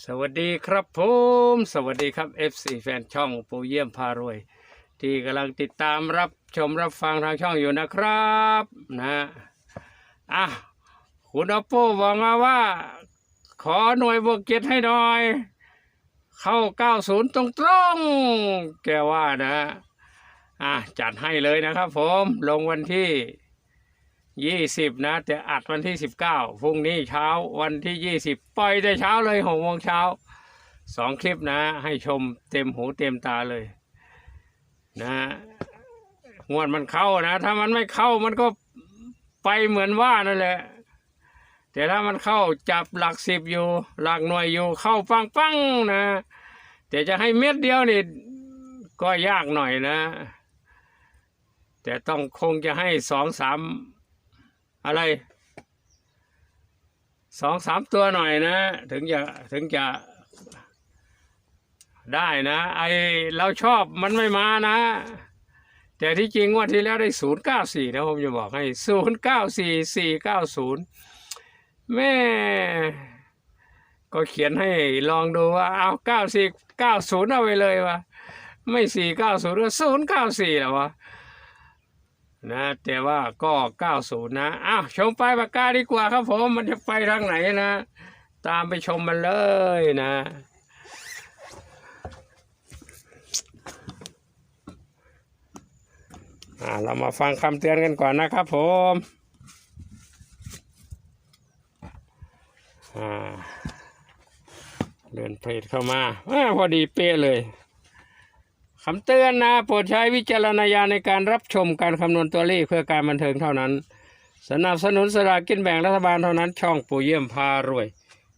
สวัสดีครับผม สวัสดีครับ FC แฟนช่องปูเยี่ยมพารวย ที่กำลังติดตามรับชมรับฟังทางช่องอยู่นะครับนะอะคุณอปโปบอกมาว่า ขอหน่วยบวกเจ็ดให้หน่อย เข้า 90 ตรงตรงแกว่านะอะจัดให้เลยนะครับผมลงวันที่ ยี่สิบนะ แต่อัดวันที่สิบเก้าพรุ่งนี้เช้าวันที่ยี่สิบปล่อยแต่เช้าเลยหกโมงเช้าสองคลิปนะ ให้ชมเต็มหูเต็มตาเลย นะงวดมันเข้านะ ถ้ามันไม่เข้ามันก็ไปเหมือนว่านั่นแหละ แต่ถ้ามันเข้าจับหลักสิบอยู่ หลักหน่วยอยู่เข้าปังปังนะ แต่จะให้เม็ดเดียวนี่ก็ยากหน่อยนะ แต่ต้องคงจะให้สองสาม อะไรสองสามตัวหน่อยนะ ถึงจะถึงจะได้นะ ไอเราชอบมันไม่มานะ แต่ที่จริงว่าที่แล้วได้ศูนย์เก้าสี่นะผมจะบอกให้ศูนย์เก้าสี่สี่เก้าศูนย์แม่ก็เขียนให้ลองดูว่าเอาเก้าสี่เก้าศูนย์เอาไปเลยวะไม่สี่เก้าศูนย์ก็ศูนย์เก้าสี่หรอวะ นะแต่ว่าก็ 90 นะอ้าวชมไปายปากกาดีกว่าครับผมมันจะไปทางไหนนะ ตามไปชมมันเลยนะอ่าเรามาฟังคำเตือนกันก่อนนะครับผมอ่าเดินเพลทเข้ามาอาพอดีเป๊ะเลย คำเตือนนะโปรดใช้วิจารณญาณในการรับชมการคำนวณตัวเลขเพื่อการบันเทิงเท่านั้น สนับสนุนสลากกินแบ่งรัฐบาลเท่านั้น ช่องปู่เยี่ยมพารวย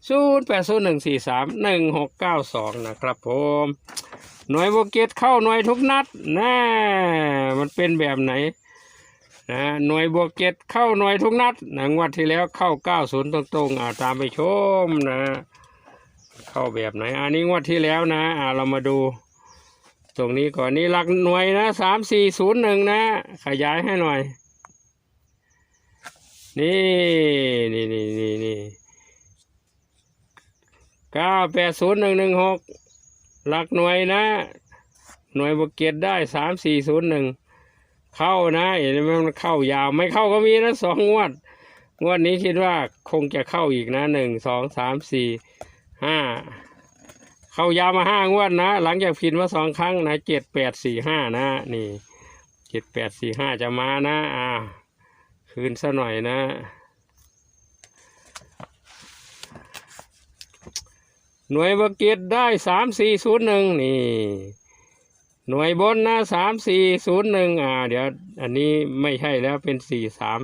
0 8 0 1 4 3 1 6 9 2นะครับผม หน่วยโบเกตเข้าหน่วยทุกนัดนะมันเป็นแบบไหนนะหน่วยบวกเกตเข้าหน่วยทุกนัดหนะงวัดที่แล้วเข้า90ตรงๆอ่าตามไปชมนะ เข้าแบบไหน อันนี้งวดที่แล้วนะอ่าเรามาดู ตรงนี้ก่อนนี่หลักหน่วยนะสามสี่ศูนย์หนึ่งนะ ขยายให้หน่อย นี่นี่นี่นี่นี่เก้าแปดศูนย์หนึ่งหนึ่งหกหลักหน่วยนะ หน่วยบวกเกียรได้สามสี่ศูนย์หนึ่งเข้านะเห็นไหมมันเข้ายาวไม่เข้าก็มีนะสองงวด งวดนี้คิดว่าคงจะเข้าอีกนะหนึ่งสองสามสี่ห้า เข้ายามาห้างวดนะ หลังจากผิดมาสองครั้งนะเจ็ดแปดสี่ห้านะนี่เจ็ดแปดสี่ห้าจะมานะอ่าคืนซะหน่อยนะ หน่วยบวกเกตได้สามสี่ศูนย์หนึ่งนี่หน่วยบนนะสามสี่ศูนย์หนึ่งอ่า เดี๋ยวอันนี้ไม่ใช่แล้วเป็นสี่สาม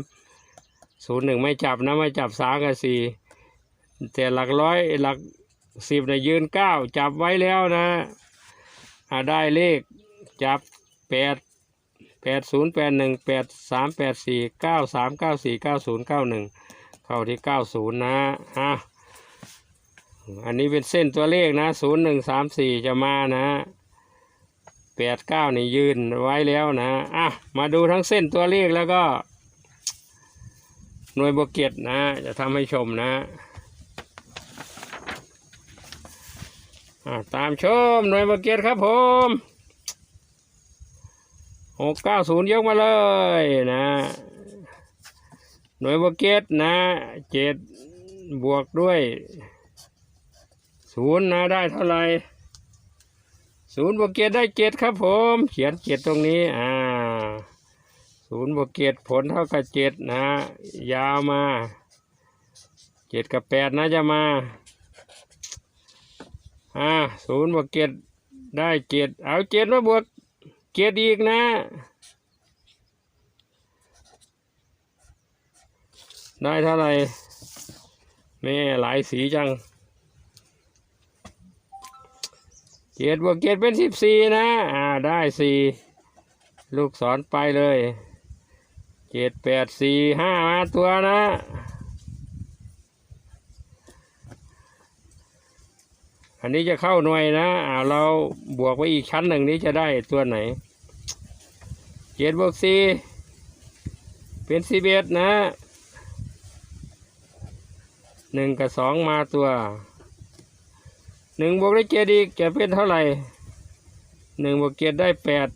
ศูนย์หนึ่งไม่จับนะ ไม่จับสามกับสี่แต่หลักร้อยหลัก สิบเนี่ยยืนเก้าจับไว้แล้วนะได้เลขจับแปดแปดศูนย์แปดหนึ่งแปดสามแปดสี่เก้าสามเก้าสี่เก้าศูนย์เก้าหนึ่งเข้าที่เก้าศูนย์นะอะอันนี้เป็นเส้นตัวเลขนะศูนย์หนึ่งสามสี่จะมานะแปดเก้านี่ยืนไว้แล้วนะอะมาดูทั้งเส้นตัวเลขแล้วก็หน่วยบวกเกตนะ จะทำให้ชมนะ อ่า ตามชมหน่วยบเกียรติครับผมหกเก้าศูนย์ยกมาเลยนะ หน่วยบเกียรตินะเจ็ดบวกด้วยศูนย์นะได้เท่าไหร่ศูนย์บวกเกียรติได้เจ็ดครับผม เขียนเจ็ดตรงนี้อ่าศูนย์บวกเกียรติผลเท่ากับเจ็ดนะ ยาวมาเจ็ดกับแปดนะจะมา อ่าศูนย์บวกเจ็ดได้เจ็ดเอาเจ็ดมาบวกเจ็ดอีกนะได้เท่าไหร่แม่หลายสีจังเจ็ดบวกเจ็ดเป็นสิบสี่นะ อ่า ได้สี่ลูกศรไปเลยเจ็ดแปดสี่ห้ามาตัวนะ อันนี้จะเข้าหน่วยนะอ่าเราบวกไว้อีกชั้นหนึ่งนี้จะได้ตัวไหนเจ็ดบวกสี่เป็นสิบเอ็ดนะหนึ่งกับสองมาตัวหนึ่งบวกได้เจ็ดอีกจะเป็นเท่าไหร่หนึ่งบวกเจ็ดได้แปด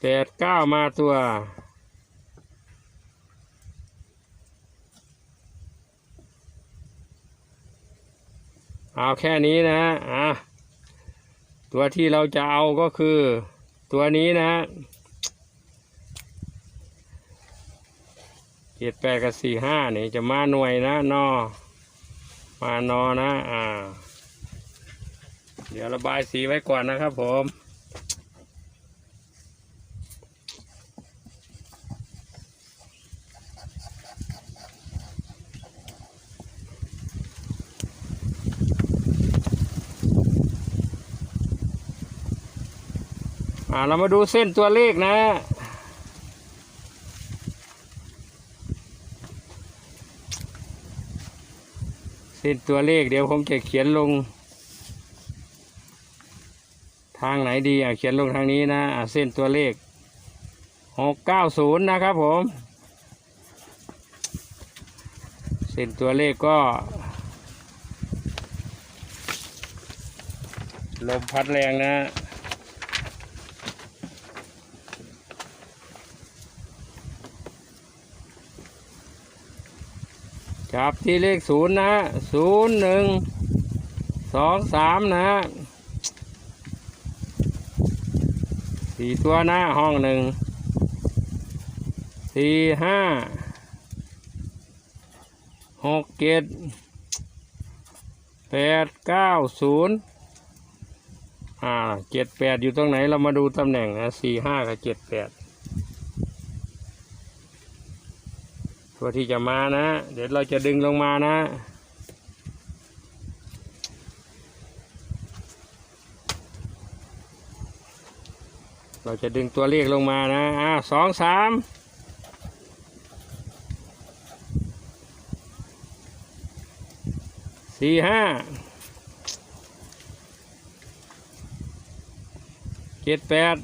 แปดเก้ามาตัว เอาแค่นี้นะอะตัวที่เราจะเอาก็คือ ตัวนี้นะเจ็ดแปดกับสี่ห้านี่จะมาหน่วยนะนอมานอนะ อ่า เดี๋ยวระบายสีไว้ก่อนนะครับผมาเรามาดูเส้นตัวเลขนะ เส้นตัวเลขเดี๋ยวผมจะเขียนลง ทางไหนดีอะเขียนลงทางนี้นะอะเส้นตัวเลขหกเก้าศูนย์นะครับผม เส้นตัวเลขก็ ลมพัดแรงนะ จับที่เลขศูนย์นะศูนย์หนึ่งสองสามนะสี่ตัวนะห้องหนึ่งสี่ห้าหกเจ็ดแปดเก้าศูนย์อ่าเจ็ดแปดอยู่ตรงไหนเรามาดูตำแหน่งนะสี่ห้ากับเจ็ดแปด ตัวที่จะมานะ เดี๋ยวเราจะดึงลงมานะ เราจะดึงตัวเลขลงมานะอ่าสองสามสี่ห้าเจ็ดแปด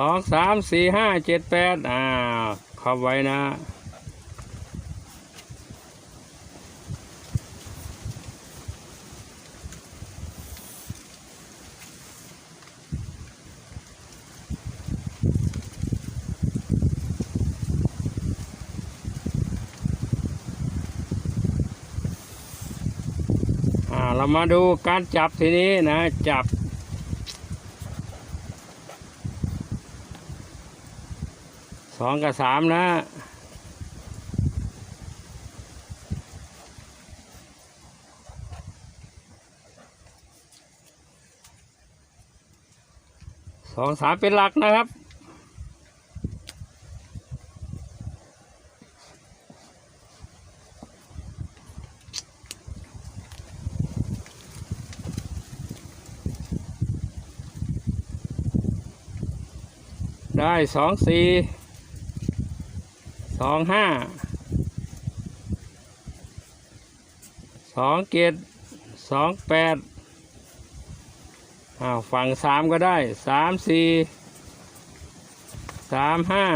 สองสามสี่ห้าเจ็ดแปดอ่าเข้าไว้นะอ่าเรามาดูการจับทีนี้นะ จับ สองกับสามนะสองสามเป็นหลักนะครับ ได้สองสี่ องห้าสองเจ็ดสองแปดอ้าวฝั่งสามก็ได้สามสี่สามห้า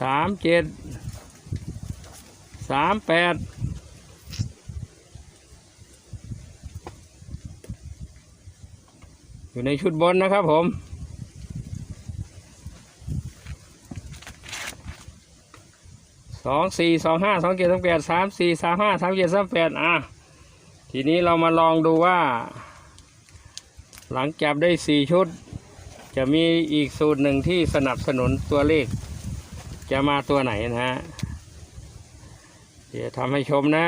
สามเจ็ดสามแปดอยู่ในชุดบนนะครับผม สองสี่สองห้าสองเจ็ดสองแปดสามสี่สามห้าสามเจ็ดสามแปดอะทีนี้เรามาลองดูว่า หลังจับได้สี่ชุด จะมีอีกสูตรหนึ่งที่สนับสนุนตัวเลข จะมาตัวไหนนะฮะเดี๋ยวทำให้ชมนะ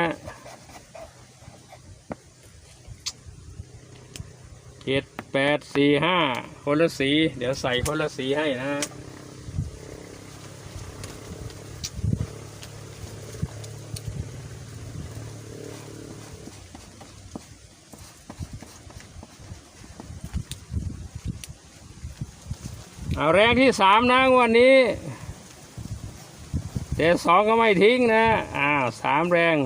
เจ็ดแปดสี่ห้าคนละสี เดี๋ยวใส่คนละสีให้นะ เอาแรงที่สามนะวันนี้แต่สองก็ไม่ทิ้งนะอ้าวสามแรง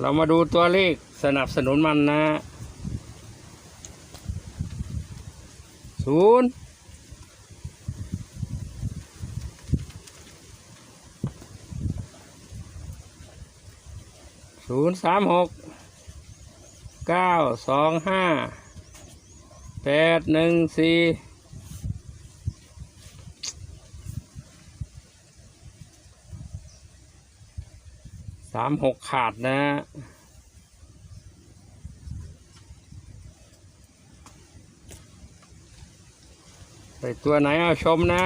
เรามาดูตัวเลขสนับสนุนมันนะศูนย์ศูนย์สามหกเก้าสองห้า แปดหนึ่งสี่สามหกขาดนะไปตัวไหนเอาชมนะ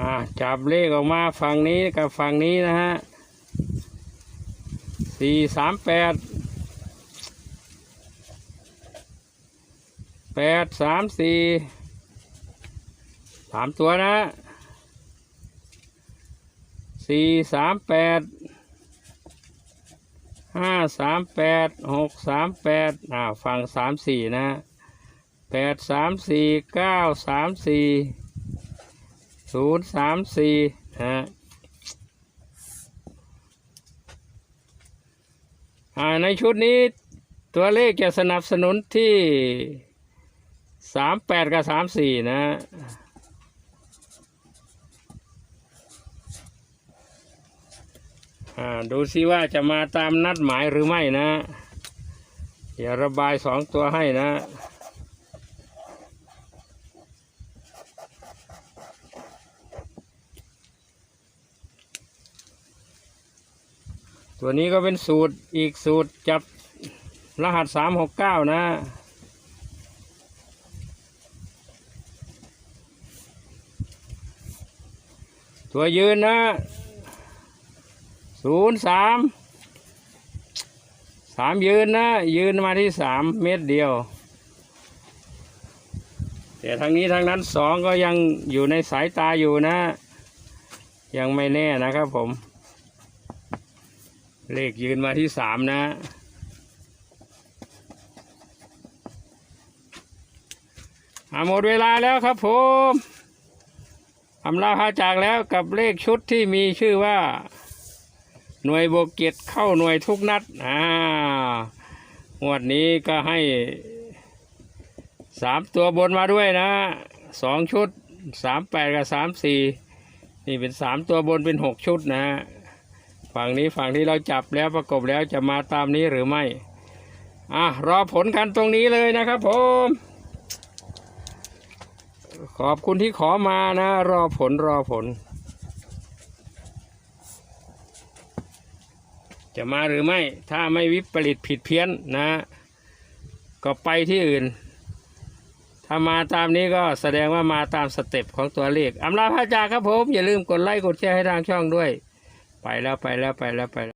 อ่าจับเลขออกมาฝั่งนี้กับฝั่งนี้นะฮะสี่สามแปดแปดสามสี่สามตัวนะสี่สามแปดห้าสามแปดหกสามแปดอ่าฝั่งสามสี่นะแปดสามสี่เก้าสามสี่ ศูนย์สามสี่ฮะอ่าในชุดนี้ตัวเลขจะสนับสนุนที่สามแปดกับสามสี่นะอ่าดูซิว่าจะมาตามนัดหมายหรือไม่นะ อย่าระบายสองตัวให้นะ ตัวนี้ก็เป็นสูตรอีกสูตรจับรหัสสามหกเก้านะ ตัวยืนนะศูนย์สามสามยืนนะ ยืนมาที่สามเมตรเดียว แต่ทางนี้ทางนั้นสองก็ยังอยู่ในสายตาอยู่นะ ยังไม่แน่นะครับผม เลขยืนมาที่สามนะ หมดเวลาแล้วครับผมอำลาพาจากแล้วกับเลขชุดที่มีชื่อว่า หน่วยโบกเกียรติเข้าหน่วยทุกนัด อ่างวดนี้ก็ให้สามตัวบนมาด้วยนะสองชุดสามแปดกับสามสี่นี่เป็นสามตัวบนเป็นหกชุดนะ ฝั่งนี้ฝั่งที่เราจับแล้วประกบแล้วจะมาตามนี้หรือไม่ อะ รอผลกันตรงนี้เลยนะครับผม ขอบคุณที่ขอมานะ รอผลรอผล จะมาหรือไม่ ถ้าไม่วิปริตผิดเพี้ยนนะ ก็ไปที่อื่น ถ้ามาตามนี้ก็แสดงว่ามาตามสเต็ปของตัวเลขอำลาพระจากครับผม อย่าลืมกดไลค์กดแชร์ให้ทางช่องด้วย ไปแล้วไปแล้วไปแล้วไปแล้ว